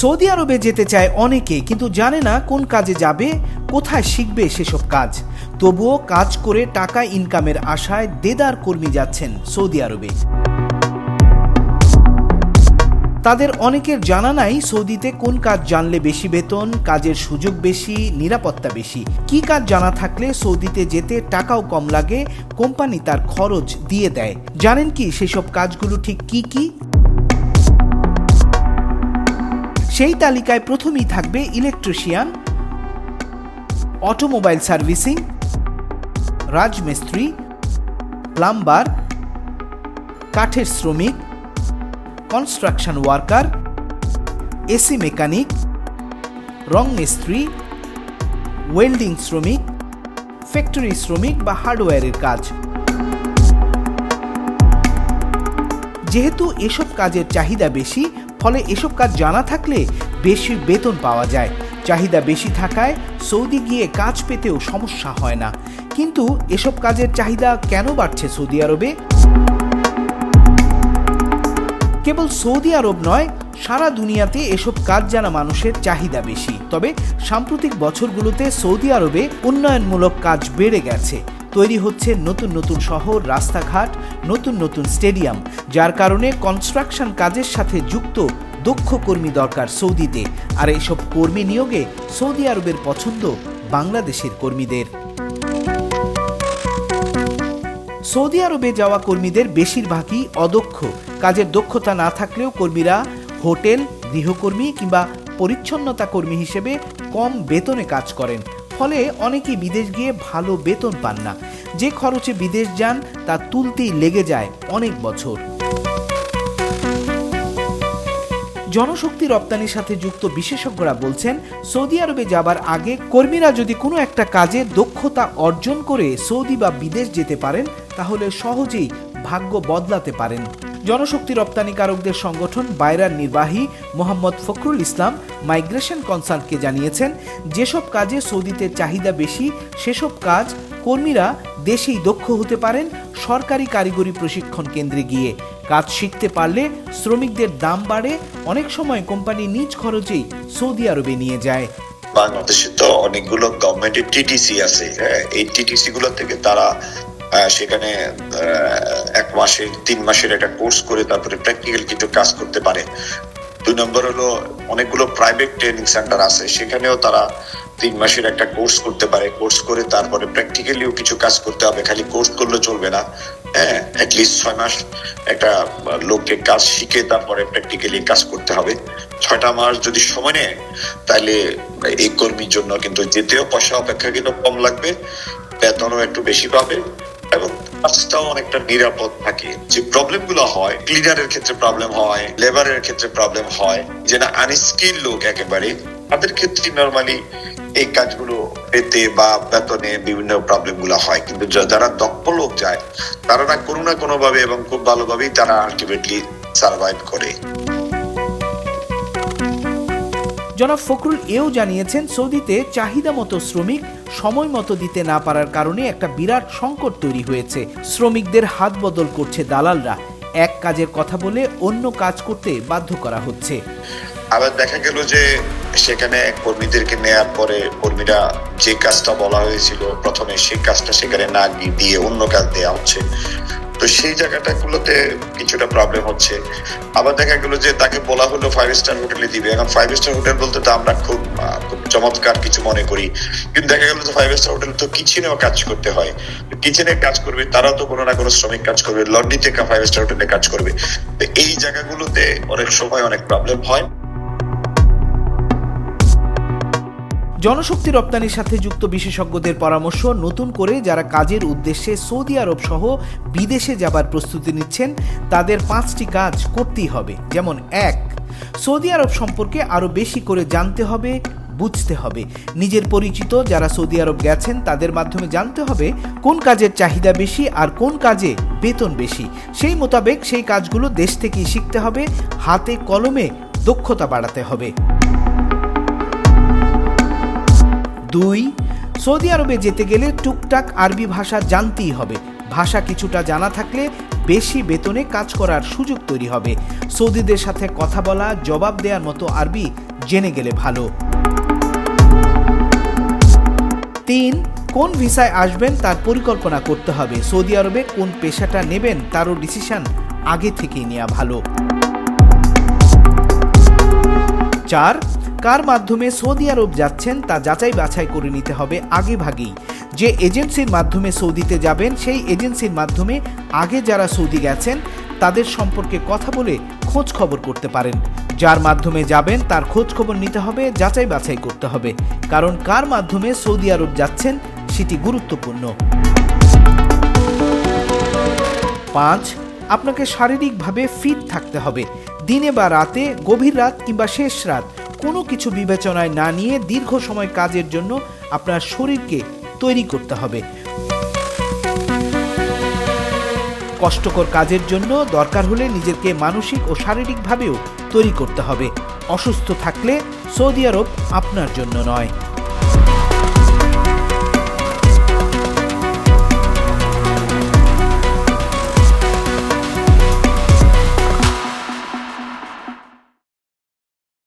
Saudi আরবে যেতে চায় অনেকে কিন্তু জানে না কোন কাজে যাবে, কোথায় শিখবে সেসব কাজ। তবুও কাজ করে টাকা ইনকামের আশায় দেদার কর্মী যাচ্ছেন সৌদি আরবে। তাদের অনেকের জানা নাই সৌদিতে কোন কাজ জানলে বেশি বেতন, কাজের সুযোগ বেশি, নিরাপত্তা বেশি। কি কাজ জানা থাকলে সৌদিতে যেতে টাকাও কম লাগে, কোম্পানি তার খরচ দিয়ে দেয়। জানেন কি সেসব কাজগুলো ঠিক কি কি? সেই তালিকায় প্রথমেই থাকবে ইলেকট্রিশিয়ান, অটোমোবাইল সার্ভিসিং, রাজমিস্ত্রি, প্লাম্বার, কাঠের শ্রমিক, কনস্ট্রাকশন ওয়ার্কার, এসি মেকানিক, রং মিস্ত্রি, ওয়েল্ডিং শ্রমিক, ফ্যাক্টরি শ্রমিক বা হার্ডওয়্যারের কাজ। যেহেতু এসব কাজের চাহিদা বেশি, ফলে এসব কাজ জানা থাকলে বেশি বেতন পাওয়া যায়। চাহিদা বেশি থাকায় সৌদি গিয়ে কাজ পেতেও সমস্যা হয় না। কিন্তু এসব কাজের চাহিদা কেন বাড়ছে সৌদি আরবে? কেবল সৌদি আরব নয়, সারা দুনিয়াতে এসব কাজ জানা মানুষের চাহিদা বেশি। তবে সাম্প্রতিক বছরগুলোতে সৌদি আরবে উন্নয়নমূলক কাজ বেড়ে গেছে। তৈরি হচ্ছে নতুন নতুন শহর, রাস্তাঘাট, নতুন নতুন স্টেডিয়াম, যার কারণে কনস্ট্রাকশন কাজের সাথে যুক্ত দক্ষ কর্মী দরকার সৌদিতে। আর এসব কর্মী নিয়োগে সৌদি আরবের পছন্দ বাংলাদেশের কর্মীদের। সৌদি আরবে যাওয়া কর্মীদের বেশিরভাগই অদক্ষ। কাজের দক্ষতা না থাকলেও কর্মীরা হোটেল, গৃহকর্মী কিংবা পরিচ্ছন্নতা কর্মী হিসেবে কম বেতনে কাজ করেন। ফলে অনেকেই বিদেশ গিয়ে ভালো বেতন পান না। যে খরচে বিদেশ যান, তা তুলতেই লেগে যায় অনেক বছর। জনশক্তি রপ্তানির সাথে যুক্ত বিশেষজ্ঞরা বলছেন, সৌদি আরবে যাবার আগে কর্মীরা যদি কোনো একটা কাজে দক্ষতা অর্জন করে সৌদি বা বিদেশ যেতে পারেন, তাহলে সহজেই ভাগ্য বদলাতে পারেন। জনশক্তি রপ্তানিকারকদের সংগঠন বাইরার নির্বাহী মোহাম্মদ ফখরুল ইসলাম মাইগ্রেশন কনসাল্টকে জানিয়েছেন, যেসব কাজে সৌদিতে চাহিদা বেশি, সেসব কাজ কর্মীরা দেশেই দক্ষ হতে পারেন সরকারি কারিগরি প্রশিক্ষণ কেন্দ্রে গিয়ে। কাজ শিখতে পারলে শ্রমিকদের দাম বাড়ে, অনেক সময় কোম্পানি নিজ খরচেই সৌদি আরবে নিয়ে যায়। বাংলাদেশে তো অনেকগুলো গভর্নমেন্টের টিটিসি আছে হ্যাঁ? এই টিটিসি গুলো থেকে তারা সেখানে এক মাসের তিন মাসের একটা কোর্স করে তারপরে প্র্যাকটিক্যাল কিছু কাজ করতে পারে। দুই নম্বর হলো অনেকগুলো প্রাইভেট ট্রেনিং সেন্টার আছে, সেখানেও তারা তিন মাসের একটা কোর্স করতে পারে। কোর্স করে তারপরে প্র্যাকটিক্যালিও কিছু কাজ করতে হবে, খালি কোর্স করলে চলবে না। হ্যাঁ অ্যাটলিস্ট ছয় মাস একটা লোককে কাজ শিখে তারপরে প্র্যাকটিক্যালি কাজ করতে হবে। ছয়টা মাস যদি সময় নেয় তাহলে এই কর্মীর জন্য কিন্তু যেতেও পয়সা অপেক্ষাকৃত কম লাগবে, বেতনও একটু বেশি পাবে। এবং কাজটাও অনেকটা নিরাপদ থাকে। যে প্রবলেমগুলো হয় ক্লিনারের ক্ষেত্রে প্রবলেম হয় লেবারের ক্ষেত্রে প্রবলেম হয়, যে না আনস্কিল লোক একেবারে, তাদের ক্ষেত্রে নর্মালি এই কাজগুলো পেতে বা বেতনে বিভিন্ন প্রবলেমগুলো হয়। কিন্তু যারা দক্ষ লোক যায়, তারা না কোনো না কোনো ভাবে এবং খুব ভালোভাবেই তারা আলটিমেটলি সার্ভাইভ করে। জনাব ফখরুল এও জানিয়েছেন, সৌদিতে চাহিদা মতো শ্রমিক সময় মতো দিতে না পারার কারণে একটা বিরাট সংকট তৈরি হয়েছে। শ্রমিকদের হাত বদল করছে দালালরা। এক কাজের কথা বলে অন্য কাজ করতে বাধ্য করা হচ্ছে। আবার দেখা গেল যে সেখানে কর্মীদেরকে নেয়ার পরে কর্মীরা যে কাজটা বলা হয়েছিল, প্রথমে সেই কাজটা সেখানে না দিয়ে অন্য কাজ দেওয়া হচ্ছে। তো সেই জায়গাটা গুলোতে কিছুটা প্রবলেম হচ্ছে। আবার দেখা গেল যে তাকে বলা হলো ফাইভ স্টার হোটেলে দিবে। এখন ফাইভ স্টার হোটেল বলতে তো আমরা খুব চমৎকার কিছু মনে করি। কিন্তু দেখা গেল যে ফাইভ স্টার হোটেল তো কিচেনেও কাজ করতে হয়। কিচেনে কাজ করবে তারাও তো কোনো না কোনো শ্রমিক কাজ করবে লন্ড্রিতে ফাইভ স্টার হোটেলে কাজ করবে। তো এই জায়গাগুলোতে অনেক সময় অনেক প্রবলেম হয়। জনশক্তি রপ্তানির সাথে যুক্ত বিশেষজ্ঞদের পরামর্শ নতুন করে যারা কাজের উদ্দেশ্যে সৌদি আরব সহ বিদেশে যাবার প্রস্তুতি নিচ্ছেন, তাদের পাঁচটি কাজ করতেই হবে। যেমন, এক, সৌদি আরব সম্পর্কে আরও বেশি করে জানতে হবে বুঝতে হবে। নিজের পরিচিত যারা সৌদি আরব গেছেন, তাদের মাধ্যমে জানতে হবে কোন কাজের চাহিদা বেশি আর কোন কাজে বেতন বেশি। সেই মোতাবেক সেই কাজগুলো দেশ থেকেই শিখতে হবে, হাতে কলমে দক্ষতা বাড়াতে হবে। দুই, সৌদি আরবে যেতে গেলে টুকটাক আরবি ভাষা জানতেই হবে। ভাষা কিছুটা জানা থাকলে বেশি বেতনে কাজ করার সুযোগ তৈরি হবে। সৌদিদের সাথে কথা বলা, জবাব দেওয়ার মতো আরবি জেনে গেলে ভালো। তিন, কোন ভিসায় আসবেন তার পরিকল্পনা করতে হবে। সৌদি আরবে কোন পেশাটা নেবেন তারও ডিসিশন আগে থেকেই নেওয়া ভালো। চার, কার মাধ্যমে সৌদি আরব যাচ্ছেন তা যাচাই বাছাই করে নিতে হবে আগে ভাগেই। যে এজেন্সির মাধ্যমে সৌদিতে যাবেন, সেই এজেন্সির মাধ্যমে আগে যারা সৌদি গেছেন, তাদের সম্পর্কে কথা বলে খোঁজ খবর করতে পারেন। যার মাধ্যমে যাবেন, তার খোঁজ খবর নিতে হবে, যাচাই বাছাই করতে হবে। কারণ কার মাধ্যমে সৌদি আরব যাচ্ছেন, সেটি গুরুত্বপূর্ণ। পাঁচ, আপনাকে শারীরিকভাবে ফিট থাকতে হবে। দিনে বা রাতে, গভীর রাত কিংবা শেষ রাত, কোনো কিছু বিবেচনায় না নিয়ে দীর্ঘ সময় কাজের জন্য আপনার শরীরকে তৈরি করতে হবে। কষ্টকর কাজের জন্য দরকার হলে নিজেকে মানসিক ও শারীরিকভাবেও তৈরি করতে হবে। অসুস্থ থাকলে সৌদি আরব আপনার জন্য নয়।